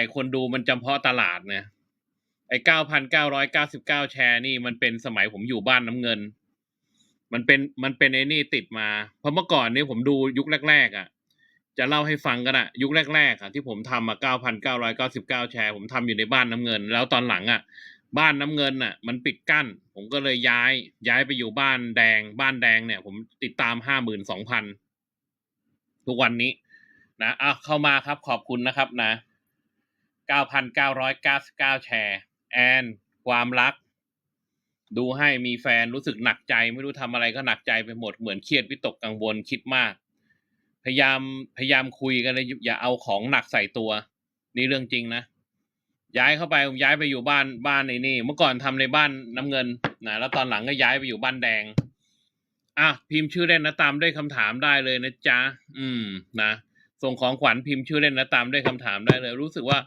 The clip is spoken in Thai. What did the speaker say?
ไอคนดูมันจำเพาะตลาดเนี่ยไอเก้าพันเก้าร้อยเก้าสิบเก้าแชร์นี่มันเป็นสมัยผมอยู่บ้านน้ำเงิน มันเป็นมันเป็นไอ้นี่ติดมา เพราะเมื่อก่อนนี่ผมดูยุคแรกๆอะ จะเล่าให้ฟังกันอะยุคแรกๆอะที่ผมทำอะเก้าพันเก้าร้อยเก้าสิบเก้าแชร์ผมทำอยู่ในบ้านน้ำเงิน แล้วตอนหลังอะ บ้านน้ำเงินอะ มันปิดกั้น ผมก็เลยย้าย ย้ายไปอยู่บ้านแดง บ้านแดงเนี่ย ผมติดตามห้าหมื่นสองพันทุกวันนี้ นะอะเข้ามาครับขอบคุณนะครับนะ เก้าพันเก้าร้อยเก้าสิบเก้าแชร์ แอนความรัก ดูให้มีแฟนรู้สึกหนักใจ ไม่รู้ทำอะไรก็หนักใจไปหมดเหมือนเครียดวิตกกังวลคิดมาก พยายามพยายามคุยกันเลยอย่าเอาของหนักใส่ตัว นี่เรื่องจริงนะ ย้ายเข้าไปผมย้ายไปอยู่บ้านบ้านในนี่ เมื่อก่อนทำในบ้านน้ำเงินนะแล้วตอนหลังก็ย้ายไปอยู่บ้านแดงอะพิมพ์ชื่อเล่นนะตามด้วยคำถามได้เลยนะจ๊ะอืมนะส่งของขวัญพิมพ์ชื่อเล่นนะตามด้วยคำถามได้เลย รู้สึกว่า